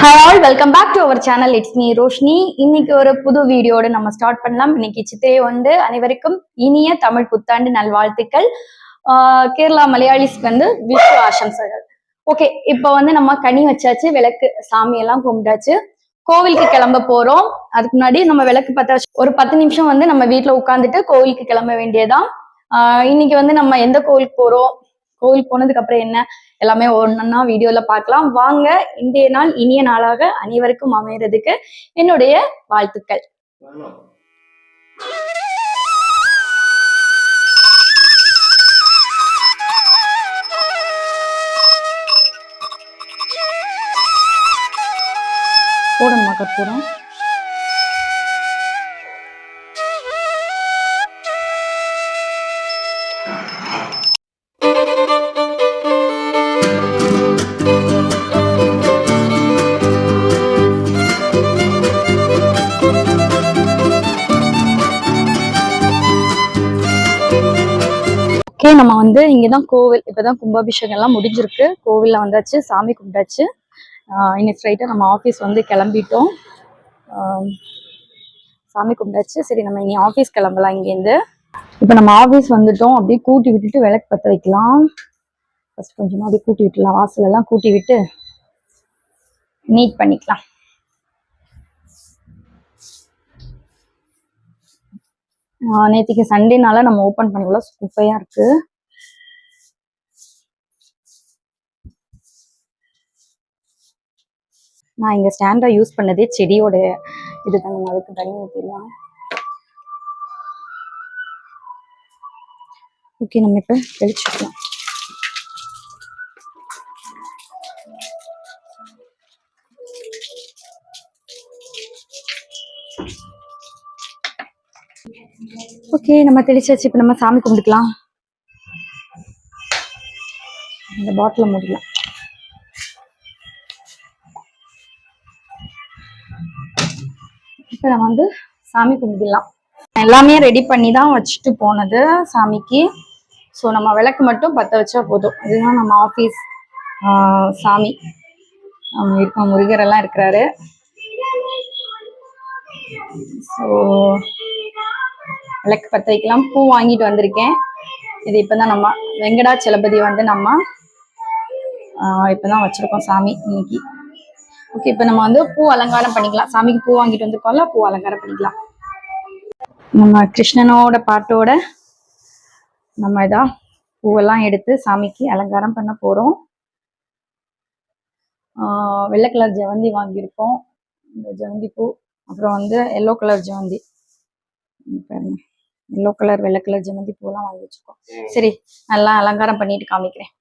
Hi all welcome back to our channel it's me Roshini இன்னைக்கு ஒரு புது வீடியோட நம்ம ஸ்டார்ட் பண்ணலாம். இன்னைக்கு சித்திரை வந்து அனைவருக்கும் இனிய தமிழ் புத்தாண்டு நல்வாழ்த்துக்கள். கேரளா மலையாளிஸ்க்கு வந்து விஷு ஆசம்சைகள் ஓகே இப்போ வந்து நம்ம கனி வச்சாச்சு விளக்கு சாமியெல்லாம் கும்பிட்டாச்சு. கோவிலுக்கு கிளம்ப போறோம். அதுக்கு முன்னாடி நம்ம விளக்கு பத்த ஒரு பத்து நிமிஷம் வந்து நம்ம வீட்டில் உட்காந்துட்டு கோவிலுக்கு கிளம்ப வேண்டியதான் இன்னைக்கு வந்து நம்ம எந்த கோவிலுக்கு போறோம்? கோவில் போனதுக்கு அப்புறம் என்ன? எல்லாமே ஒன்னா வீடியோல பார்க்கலாம். வாங்க இன்றைய நாள் இனிய நாளாக அனைவருக்கும் அமையறதுக்கு என்னுடைய வாழ்த்துக்கள். போடணுமா கற்பூரம்? நான் நம்ம வந்து இங்கதான் கோவில் இப்பதான் கும்பாபிஷேகம் எல்லாம் முடிஞ்சிருக்கு. கோவில்ல வந்தாச்சு சாமி கும்பிட்டாச்சு. இன்னைக்கு ஃப்ரைட்டா நம்ம ஆஃபீஸ் வந்து கிளம்பிட்டோம். சாமி கும்பிட்டாச்சு. சரி நம்ம இனி ஆஃபீஸ் கிளம்பலாம் இங்கேருந்து இப்போ நம்ம ஆஃபீஸ் வந்துட்டோம். அப்படியே கூட்டி விட்டுட்டு விளக்கு பற்ற வைக்கலாம். ஃபர்ஸ்ட் கொஞ்சமா அப்படியே கூட்டி விட்டுலாம். வாசல் எல்லாம் கூட்டி விட்டு நீட் பண்ணிக்கலாம். நேற்றுக்கு சண்டேனால நம்ம ஓப்பன் பண்ணல குப்பையாக இருக்குது நான் இங்கே ஸ்டாண்டாக யூஸ் பண்ணதே செடியோட இது நம்ம அதுக்கு தண்ணி ஊற்றிடலாம் ஓகே நம்ம இப்போ தெளிச்சுக்கலாம். ஓகே நம்ம தெளிச்சாச்சு. இப்போ நம்ம சாமி கும்பிட்டுக்கலாம். இந்த பாட்டில் முடிக்கலாம் இப்போ நம்ம வந்து சாமி கும்பிடலாம். எல்லாமே ரெடி பண்ணி தான் வச்சுட்டு போனது சாமிக்கு. ஸோ நம்ம விளக்கு மட்டும் பற்ற வச்சா போதும். இதுதான் நம்ம ஆஃபீஸ் சாமி. இருக்க முருகர் எல்லாம் இருக்கிறாரு. ஸோ விளக்கு பற்ற வைக்கலாம். பூ வாங்கிட்டு வந்திருக்கேன். இது இப்பதான் நம்ம வெங்கடாச்சலபதி வந்து நம்ம ஆஹ் இப்பதான் வச்சிருக்கோம் சாமி இன்னைக்கு. ஓகே இப்போ நம்ம வந்து பூ அலங்காரம் பண்ணிக்கலாம். சாமிக்கு பூ வாங்கிட்டு வந்திருக்கோம்ல பூ அலங்காரம் பண்ணிக்கலாம். நம்ம கிருஷ்ணனோட பாட்டோட நம்ம இதான் பூவெல்லாம் எடுத்து சாமிக்கு அலங்காரம் பண்ண போறோம். ஆஹ் வெள்ளை கலர் ஜெவந்தி வாங்கியிருக்கோம். இந்த ஜெவந்தி பூ அப்புறம் வந்து எல்லோ கலர் ஜெவந்தி. பாருங்க. எல்லோ கலர் வெள்ளை கலர் ஜெமந்தி பூலாம் வாங்கி வச்சிருக்கோம். சரி நல்லா அலங்காரம் பண்ணிட்டு காமிக்கிறேன்.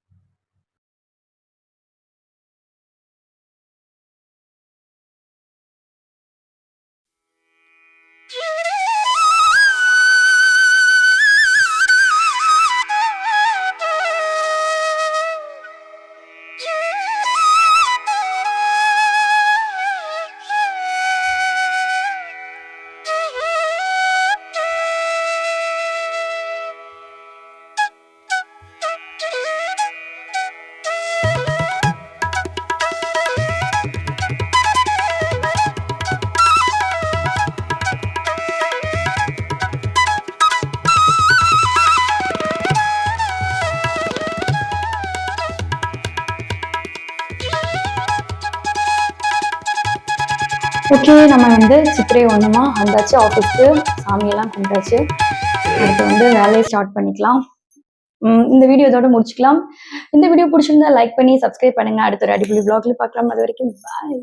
ஓகே நம்ம வந்து சித்திரை ஒன்றுமா வந்தாச்சு ஆஃபீஸ்க்கு சாமியெல்லாம் கும்பிட்டாச்சு. அடுத்து வந்து வேலையை ஸ்டார்ட் பண்ணிக்கலாம். உம் இந்த வீடியோ இதோட முடிச்சுக்கலாம். இந்த வீடியோ பிடிச்சிருந்தா லைக் பண்ணி சப்ஸ்கிரைப் பண்ணுங்க. அடுத்த ஒரு அடிப்படை பிளாக்ல பார்க்கலாம். அது வரைக்கும் பாய்